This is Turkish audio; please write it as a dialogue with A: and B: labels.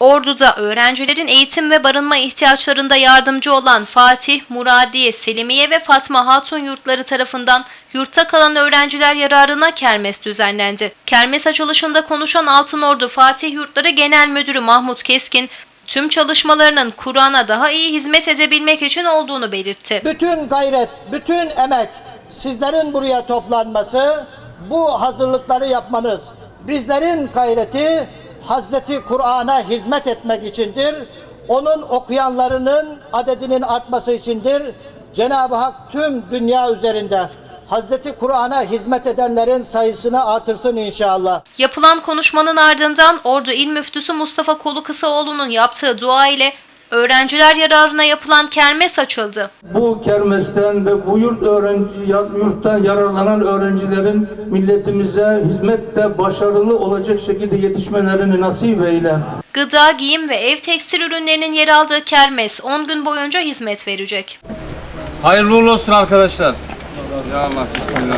A: Ordu'da öğrencilerin eğitim ve barınma ihtiyaçlarında yardımcı olan Fatih, Muradiye, Selimiye ve Fatma Hatun yurtları tarafından yurtta kalan öğrenciler yararına kermes düzenlendi. Kermes açılışında konuşan Altınordu Fatih Yurtları Genel Müdürü Mahmut Keskin, tüm çalışmalarının Kur'an'a daha iyi hizmet edebilmek için olduğunu belirtti.
B: Bütün gayret, bütün emek sizlerin buraya toplanması, bu hazırlıkları yapmanız, bizlerin gayreti Hazreti Kur'an'a hizmet etmek içindir. Onun okuyanlarının adedinin artması içindir. Cenab-ı Hak tüm dünya üzerinde Hazreti Kur'an'a hizmet edenlerin sayısını artırsın inşallah.
A: Yapılan konuşmanın ardından Ordu İl Müftüsü Mustafa Kolu Kısaoğlu'nun yaptığı dua ile öğrenciler yararına yapılan kermes açıldı.
C: Bu kermesten ve bu yurt öğrenci yurttan yararlanan öğrencilerin milletimize hizmette başarılı olacak şekilde yetişmelerini nasip eyle.
A: Gıda, giyim ve ev tekstil ürünlerinin yer aldığı kermes 10 gün boyunca hizmet verecek.
D: Hayırlı uğurlu olsun arkadaşlar. Ya Allah bismillah.